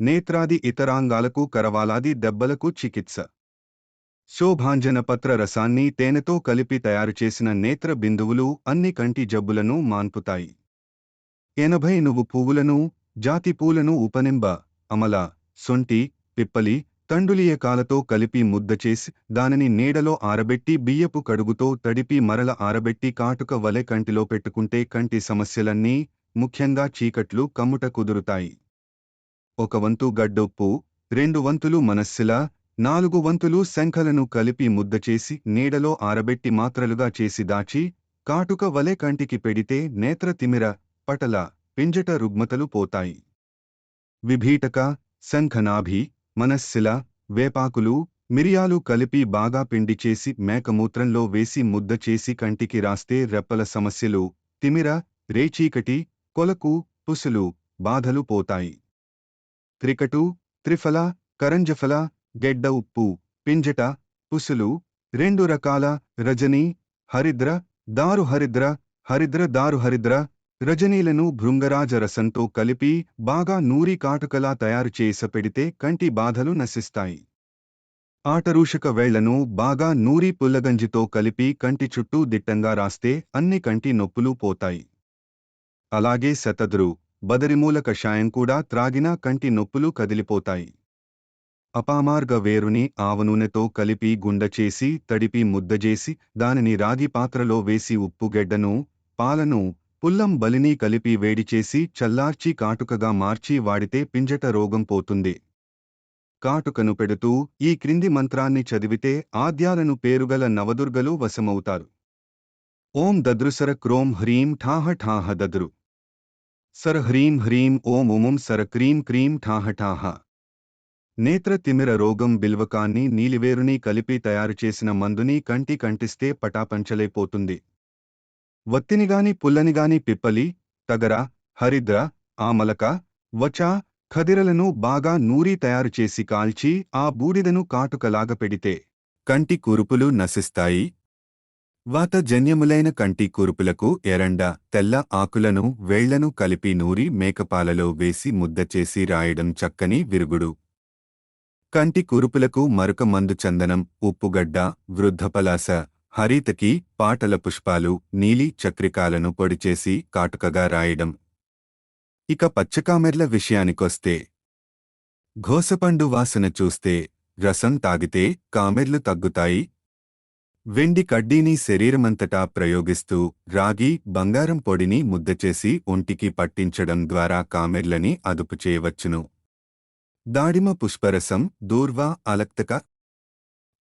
నేత్రాది ఇతరాంగాలకు కరవాలాది దెబ్బలకు చికిత్స. శోభాంజన పత్ర రసాన్ని తేనెతో కలిపి తయారుచేసిన నేత్ర బిందువులు అన్ని కంటి జబ్బులను మాన్పుతాయి. ఎనభై నువ్వు పువ్వులను జాతి పూలను ఉపనింబ అమల సొంటి పిప్పలి తండులియకాలతో కలిపి ముద్దచేసి దానిని నీడలో ఆరబెట్టి బియ్యపు కడుగుతో తడిపి మరల ఆరబెట్టి కాటుక వలె కంటిలో పెట్టుకుంటే కంటి సమస్యలన్నీ ముఖ్యంగా చీకట్లు కమ్ముట కుదురుతాయి. ఒక వంతు గడ్డొప్పు రెండు వంతులు మనస్సిల నాలుగు వంతులు శంఖలను కలిపి ముద్దచేసి నీడలో ఆరబెట్టి మాత్రలుగా చేసి దాచి కాటుక వలె కంటికి పెడితే నేత్ర తిమిర పటల పింజట రుగ్మతలు పోతాయి. విభీటక శంఖనాభి మనస్సిల వేపాకులు మిరియాలు కలిపి బాగా పిండి చేసి మేకమూత్రంలో వేసి ముద్ద చేసి కంటికి రాస్తే రెప్పల సమస్యలు తిమిర రేచీకటి కొలకు పుసులు బాధలు పోతాయి. త్రికటు త్రిఫల కరంజఫల గెడ్డ ఉప్పు పింజట పుసులు రెండు రకాల రజనీ హరిద్ర దారు హరిద్ర హరిద్ర దారు హరిద్ర రజనీలను భృంగరాజ రసంతో కలిపి బాగా నూరి కాటుకలా తయారు చేసి పెడితే కంటి బాధలు నశిస్తాయి. ఆటరూషక వేళ్ళను బాగా నూరి పుల్లగంజితో కలిపి కంటి చుట్టూ దిట్టంగా రాస్తే అన్ని కంటి నొప్పులు పోతాయి. అలాగే శతద్రు బదరిమూల కషాయం కూడా త్రాగినా కంటి నొప్పులు కదిలిపోతాయి. అపామార్గ వేరుని ఆవనూనెతో కలిపి గుండ చేసి తడిపి ముద్దజేసి దానిని రాగి పాత్రలో వేసి ఉప్పుగెడ్డను పాలను పుల్లం బలిని కలిపి వేడిచేసి చల్లార్చి కాటుకగా మార్చి వాడితే పింజట రోగం పోతుంది. కాటుకను పెడుతూ ఈ క్రింది మంత్రాన్ని చదివితే ఆద్యాలను పేరుగల నవదుర్గలు వశమవుతారు. ఓం దద్రుసర క్రోం హ్రీం ఠాహ ఠాహ దద్రు సర హ్రీం హ్రీం ఓం ఉముం సర క్రీం క్రీం ఠాహ ఠాహ. నేత్ర తిమిర రోగం బిల్వకాన్ని నీలివేరుని కలిపి తయారుచేసిన మందుని కంటి కంటిస్తే పటాపంచలైపోతుంది వత్తినిగాని పుల్లనిగాని పిప్పలి తగర హరిద్ర ఆమలక వచ ఖదిరలను బాగా నూరి తయారుచేసి కాల్చి ఆ బూడిదను కాటుకలాగ పెడితే కంటి కురుపులు నశిస్తాయి. వాతజన్యములైన కంటి కురుపులకు ఎరండ తెల్ల ఆకులను వేళ్ళను కలిపి నూరి మేకపాలలో వేసి ముద్దచేసి రాయడం చక్కని విరుగుడు. కంటి కురుపులకు మరొక మందు చందనం ఉప్పుగడ్డ వృద్ధపలాస హరితకి పాటల పుష్పాలు నీలి చక్రికాలను పొడిచేసి కాటుకగా రాయడం. ఇక పచ్చకామెర్ల విషయానికొస్తే ఘోసపండు వాసన చూస్తే రసం తాగితే కామెర్లు తగ్గుతాయి వెండి కడ్డీని శరీరమంతటా ప్రయోగిస్తూ రాగి బంగారం పొడిని ముద్దచేసి ఒంటికి పట్టించడం ద్వారా కామెర్లని అదుపు చేయవచ్చును. దాడిమ పుష్పరసం దూర్వా అలక్తక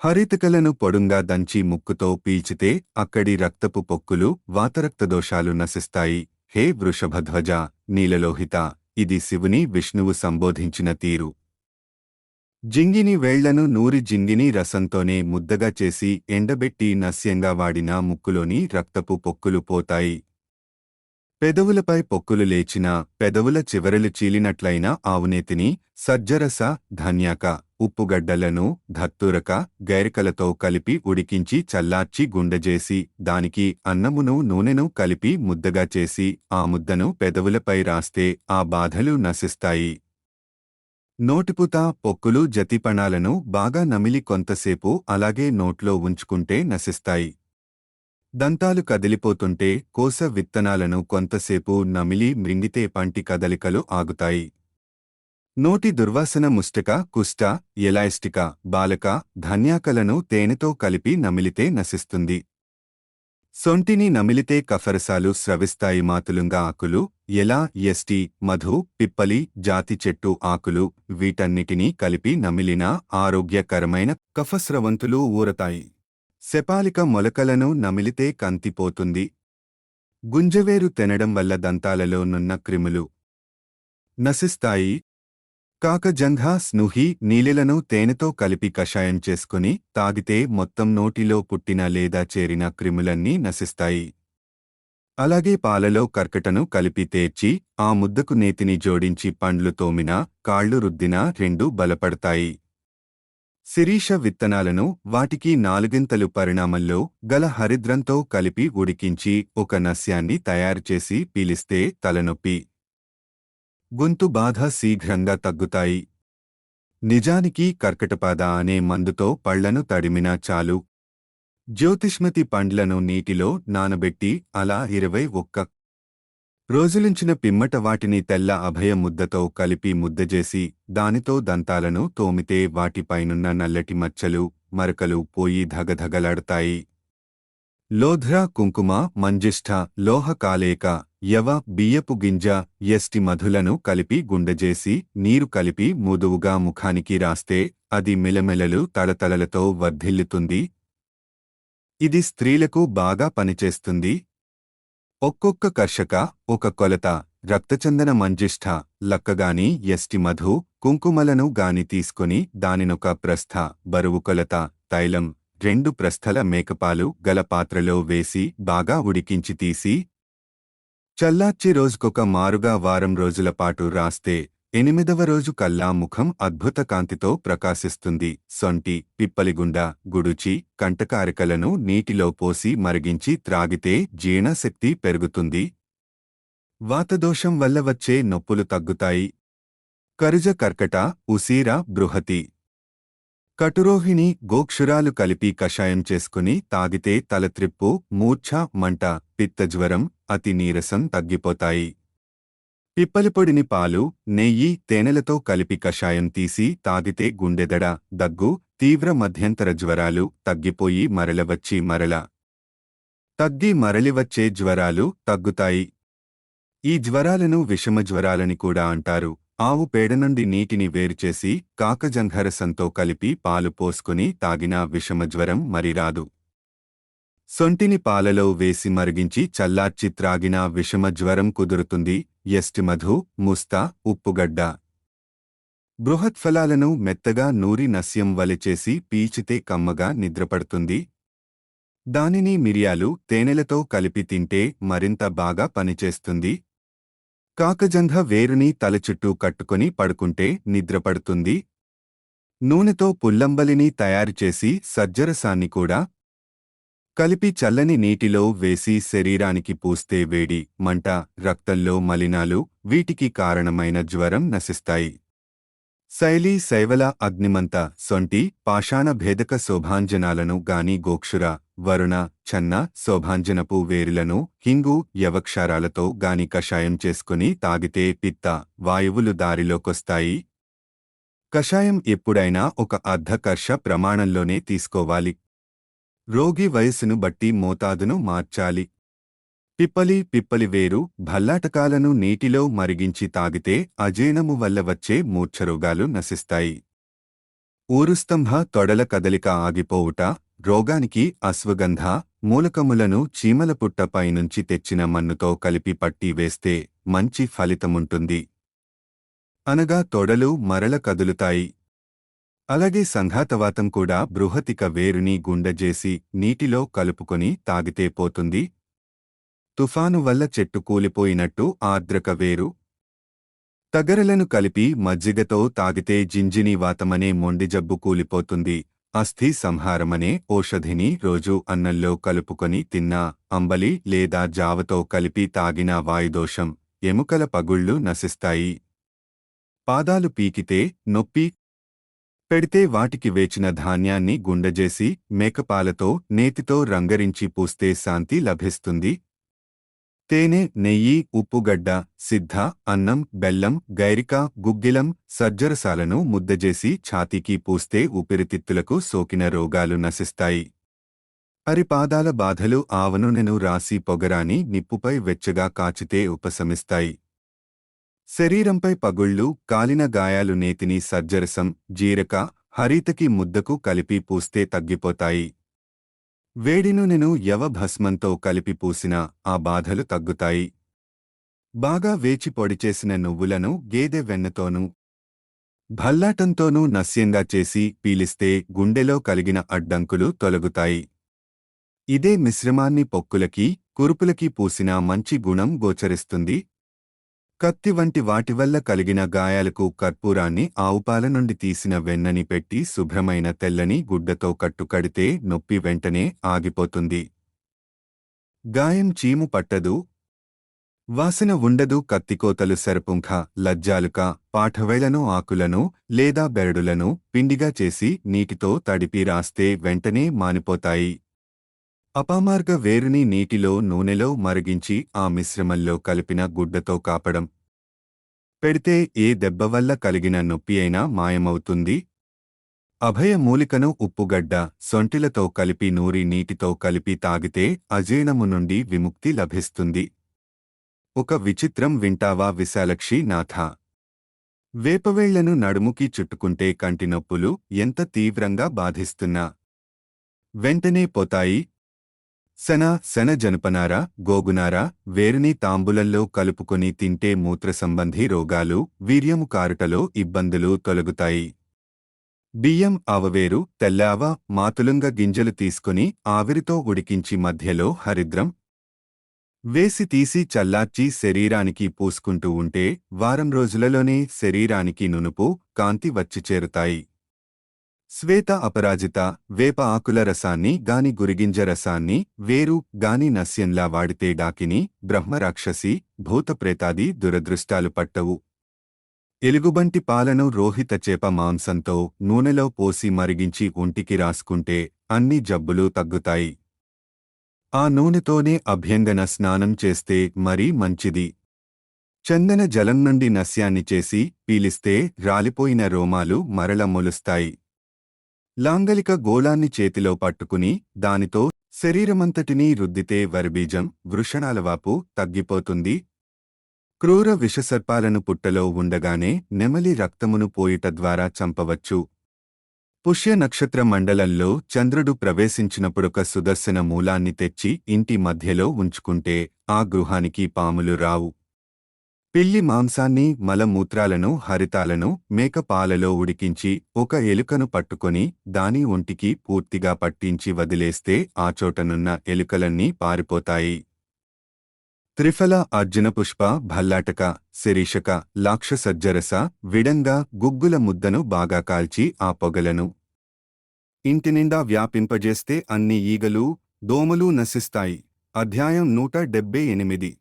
హరితకలను పొడుంగా దంచి ముక్కుతో పీల్చితే అక్కడి రక్తపు పొక్కులు వాతరక్తదోషాలు నశిస్తాయి. హే వృషభధ్వజ నీలలోహిత ఇది శివుని విష్ణువు సంబోధించిన తీరు. జింగిని వేళ్ళను నూరి జింగిని రసంతోనే ముద్దగా చేసి ఎండబెట్టి నస్యంగా వాడినా ముక్కులోని రక్తపు పొక్కులు పోతాయి. పెదవులపై పొక్కులు లేచినా పెదవుల చివరలు చీలినట్లయిన ఆవునేతిని సజ్జరస ధన్యాక ఉప్పుగడ్డలను ధత్తురక గైరికలతో కలిపి ఉడికించి చల్లార్చి గుండెజేసి దానికి అన్నమును నూనెను కలిపి ముద్దగా చేసి ఆ ముద్దను పెదవులపై రాస్తే ఆ బాధలు నశిస్తాయి. నోటిపుత పొక్కులు జతిపణాలను బాగా నమిలి కొంతసేపు అలాగే నోట్లో ఉంచుకుంటే నశిస్తాయి. దంతాలు కదిలిపోతుంటే కోస విత్తనాలను కొంతసేపు నమిలి మ్రింగితే పంటి కదలికలు ఆగుతాయి. నోటి దుర్వాసన ముష్టక కుష్ట ఎలాయిస్టిక బాలక ధన్యాకలను తేనెతో కలిపి నమిలితే నశిస్తుంది. సొంటిని నమిలితే కఫరసాలు స్రవిస్తాయి మాతులుంగా ఆకులు ఎలా ఎస్టి మధు పిప్పలి జాతి చెట్టు ఆకులు వీటన్నిటినీ కలిపి నమిలినా ఆరోగ్యకరమైన కఫస్రవంతులు ఊరతాయి. శపాలిక మొలకలను నమిలితే కంతిపోతుంది. గుంజవేరు తినడం వల్ల దంతాలలో నున్న క్రిములు నశిస్తాయి. కాకజంఘ స్నుహి నీలిలను తేనెతో కలిపి కషాయం చేసుకుని తాగితే మొత్తం నోటిలో పుట్టిన లేదా చేరిన క్రిములన్నీ నశిస్తాయి. అలాగే పాలలో కర్కటను కలిపి తేర్చి ఆ ముద్దకు నేతిని జోడించి పండ్లు తోమినా కాళ్ళు రుద్దినా రెండూ బలపడతాయి. శిరీష విత్తనాలను వాటికి నాలుగింతలు పరిణామంలో గల హరిద్రంతో కలిపి ఉడికించి ఒక నస్యాన్ని తయారుచేసి పీలిస్తే తలనొప్పి. గొంతు బాధ శీఘ్రంగా తగ్గుతాయి. నిజానికి కర్కటపాద అనే మందుతో పళ్ళను తడిమినా చాలు. జ్యోతిష్మతి పండ్లను నీటిలో నానబెట్టి అలా ఇరవై ఒక్క రోజులించిన పిమ్మట వాటిని తెల్ల అభయ ముద్దతో కలిపి ముద్దజేసి దానితో దంతాలను తోమితే వాటిపైనున్న నల్లటి మచ్చలు మరకలు పోయి ధగధగలాడతాయి. లోధ్రా కుంకుమ మంజిష్ఠ లోహ కాలేక యవ బియ్యపు గింజ ఎస్టి మధులను కలిపి గుండెజేసి నీరు కలిపి ముదువుగా ముఖానికి రాస్తే అది మెలమెలలు తళతళలతో వర్ధిల్లుతుంది ఇది స్త్రీలకు బాగా పనిచేస్తుంది. ఒక్కొక్క కర్షక ఒక కొలత రక్తచందన మంజిష్ఠ లక్కగాని ఎస్టి మధు కుంకుమలను గాని తీసుకుని దానినొక ప్రస్థ బరువు కొలత తైలం రెండు ప్రస్థల మేకపాలు గల పాత్రలో వేసి బాగా ఉడికించి తీసి చల్లార్చి రోజుకొక మారుగా వారం రోజుల పాటు రాస్తే ఎనిమిదవ రోజు కల్లా ముఖం అద్భుత కాంతితో ప్రకాశిస్తుంది. సొంటి పిప్పలిగుండ గుడుచి కంటకారికలను నీటిలో పోసి మరిగించి త్రాగితే జీర్ణశక్తి పెరుగుతుంది. వాతదోషం వల్ల వచ్చే నొప్పులు తగ్గుతాయి. కరుజ కర్కట ఉసీర బృహతి. కటురోహిణి గోక్షురాలు కలిపి కషాయం చేసుకుని తాగితే తలత్రిప్పు మూర్ఛ మంట పిత్తజ్వరం అతి నీరసం తగ్గిపోతాయి. పిప్పలిపొడిని పాలు నెయ్యి తేనెలతో కలిపి కషాయం తీసి తాగితే గుండెదడ దగ్గు తీవ్ర మధ్యంతర జ్వరాలు తగ్గిపోయి మరలవచ్చి మరల. తగ్గి మరలివచ్చే జ్వరాలు తగ్గుతాయి. ఈ జ్వరాలను విషమ జ్వరాలని కూడా అంటారు. ఆవు పేడ నుండి నీటిని వేరుచేసి కాకజంఘరసంతో కలిపి పాలు పోసుకుని తాగినా విషమజ్వరం మరి రాదు సొంటిని పాలలో వేసి మరిగించి చల్లార్చి త్రాగినా విషమజ్వరం కుదురుతుంది. ఎస్టిమధు ముస్తా ఉప్పుగడ్డ. బృహత్ఫలాలను మెత్తగా నూరి నస్యం వలిచేసి పీచితే కమ్మగా నిద్రపడుతుంది. దానిని మిరియాలు తేనెలతో కలిపి తింటే మరింత బాగా పనిచేస్తుంది. కాకజంఘ వేరుని తల చుట్టూ కట్టుకొని పడుకుంటే నిద్రపడుతుంది. నూనెతో పుల్లంబలిని తయారుచేసి సజ్జరసాన్ని కూడా కలిపి చల్లని నీటిలో వేసి శరీరానికి పూస్తే వేడి మంట రక్తంలో మలినాలు వీటికి కారణమైన జ్వరం నశిస్తాయి. శైలి శైవల అగ్నిమంత సొంటి పాషాణ భేదక శోభాంజనాలను గాని గోక్షుర వరుణ చన్న శోభాంజనపు వేరులను హింగు యవక్షారాలతో గాని కషాయం చేసుకుని తాగితే పిత్త వాయువులు దారిలోకొస్తాయి కషాయం ఎప్పుడైనా ఒక అర్ధకర్ష ప్రమాణంలోనే తీసుకోవాలి. రోగి వయస్సును బట్టి మోతాదును మార్చాలి. పిప్పలి పిప్పలి వేరు భల్లాటకాలను నీటిలో మరిగించి తాగితే అజీర్ణము వల్ల వచ్చే మూర్ఛరోగాలు నశిస్తాయి. ఊరుస్తంభ తొడల కదలిక ఆగిపోవుట రోగానికి అశ్వగంధ మూలకములను చీమల తెచ్చిన మన్నుతో కలిపి పట్టి వేస్తే మంచి ఫలితముంటుంది. అనగా తొడలు మరల కదులుతాయి. అలాగే సంఘాతవాతం కూడా బృహతిక వేరుని గుండెజేసి నీటిలో కలుపుకొని తాగితే పోతుంది. తుఫాను వల్ల చెట్టు కూలిపోయినట్టు ఆర్ద్రక వేరు. తగరలను కలిపి మజ్జిగతో తాగితే జింజిని వాతమనే మొండి జబ్బు కూలిపోతుంది. అస్థి సంహారమనే ఓషధిని రోజూ అన్నంలో కలుపుకొని తిన్నా అంబలి లేదా జావతో కలిపి తాగిన వాయుదోషం ఎముకల పగుళ్ళు నశిస్తాయి. పాదాలు పీకితే నొప్పి పెడితే వాటికి వేచిన ధాన్యాన్ని గుండజేసి మేకపాలతో నేతితో రంగరించి పూస్తే శాంతి లభిస్తుంది. తేనె నెయ్యి ఉప్పుగడ్డ సిద్ధ అన్నం బెల్లం గైరిక గుగ్గిలం సజ్జరసాలను ముద్దజేసి ఛాతీకి పూస్తే ఊపిరితిత్తులకు సోకిన రోగాలు నశిస్తాయి. అరిపాదాల బాధలు ఆవనూనెను రాసి పొగరాని నిప్పుపై వెచ్చగా కాచితే ఉపశమిస్తాయి. శరీరంపై పగుళ్ళు కాలిన గాయాలు నేతిని సర్జరసం జీరక హరితకి ముద్దకు కలిపి పూస్తే తగ్గిపోతాయి. వేడినూనెను యవ యవభస్మంతో కలిపి పూసినా ఆ బాధలు తగ్గుతాయి. బాగా వేచి పొడిచేసిన నువ్వులను గేదె వెన్నతోనూ భల్లాటంతోనూ నస్యంగా చేసి పీలిస్తే గుండెలో కలిగిన అడ్డంకులు తొలగుతాయి. ఇదే మిశ్రమాన్ని పొక్కులకి కురుపులకి పూసిన మంచి గుణం గోచరిస్తుంది. కత్తి వంటి వాటి వల్ల కలిగిన గాయాలకు కర్పూరాన్ని ఆవుపాల నుండి తీసిన వెన్నని పెట్టి శుభ్రమైన తెల్లని గుడ్డతో కట్టుకడితే నొప్పి వెంటనే ఆగిపోతుంది. గాయం చీము పట్టదు. వాసన ఉండదు. కత్తికోతలు సరపుంఖ లజ్జాలుక పాఠవేళను ఆకులను లేదా బెరడులను పిండిగా చేసి నీటితో తడిపి రాస్తే వెంటనే మానిపోతాయి. అపామార్గ వేరుని నీటిలో నూనెలో మరిగించి ఆ మిశ్రమంలో కలిపిన గుడ్డతో కాపడం. పెడితే ఏ దెబ్బ వల్ల కలిగిన నొప్పి అయినా మాయమవుతుంది. అభయ మూలికను ఉప్పుగడ్డ సొంటిలతో కలిపి నూరి నీటితో కలిపి తాగితే అజీర్ణము నుండి విముక్తి లభిస్తుంది. ఒక విచిత్రం వింటావా విశాలక్షి నాథ. వేపవేళ్ళను నడుముకి చుట్టుకుంటే కంటి నొప్పులు ఎంత తీవ్రంగా బాధిస్తున్నా. వెంటనే పోతాయి శన శన జనపనార గోగునార వేరిని తాంబులల్లో కలుపుకొని తింటే మూత్ర సంబంధి రోగాలు వీర్యము కారుటలో ఇబ్బందులు తొలగుతాయి. బియ్యం ఆవవేరు తెల్లావ మాతులంగ గింజలు తీసుకుని ఆవిరితో ఉడికించి మధ్యలో హరిద్రం వేసి తీసి చల్లార్చి శరీరానికి పూసుకుంటూ ఉంటే వారం రోజులలోనే శరీరానికి నునుపు కాంతి వచ్చి చేరుతాయి. శ్వేత అపరాజిత వేప ఆకుల రసాన్ని గాని గురిగింజ రసాన్ని వేరు గాని నస్యంలా వాడితే డాకిని బ్రహ్మరాక్షసి భూతప్రేతాది దురదృష్టాలు పట్టవు. ఎలుగుబంటి పాలను రోహిత చేప మాంసంతో నూనెలో పోసి మరిగించి ఒంటికి రాసుకుంటే అన్ని జబ్బులు తగ్గుతాయి. ఆ నూనెతోనే అభ్యంగన స్నానం చేస్తే మరీ మంచిది. చందన జలం నుండి నస్యాన్ని చేసి పీలిస్తే రాలిపోయిన రోమాలు మరల మొలుస్తాయి. లాంగలిక గోళాన్ని చేతిలో పట్టుకుని దానితో శరీరమంతటినీ రుద్దితే వరబీజం వృషణాలవాపు తగ్గిపోతుంది. క్రూర విషసర్పాలను పుట్టలో ఉండగానే నెమలి రక్తమును పోయిట ద్వారా చంపవచ్చు. పుష్య నక్షత్ర మండలంలో చంద్రుడు ప్రవేశించినప్పుడొక సుదర్శన మూలాన్ని తెచ్చి ఇంటి మధ్యలో ఉంచుకుంటే ఆ గృహానికి పాములు రావు. పిల్లి మాంసాన్ని మలమూత్రాలను హరితాలను మేక పాలలో ఉడికించి ఒక ఎలుకను పట్టుకొని దాని ఒంటికి పూర్తిగా పట్టించి వదిలేస్తే ఆ చోటనున్న ఎలుకలన్నీ పారిపోతాయి. త్రిఫల అర్జునపుష్ప భల్లాటక శిరీషక లాక్షసజ్జరస విడంగా గుగ్గుల ముద్దను బాగా కాల్చి ఆ పొగలను ఇంటినిండా వ్యాపింపజేస్తే అన్ని ఈగలు దోమలు నశిస్తాయి. అధ్యాయం నూట డెబ్బై ఎనిమిది.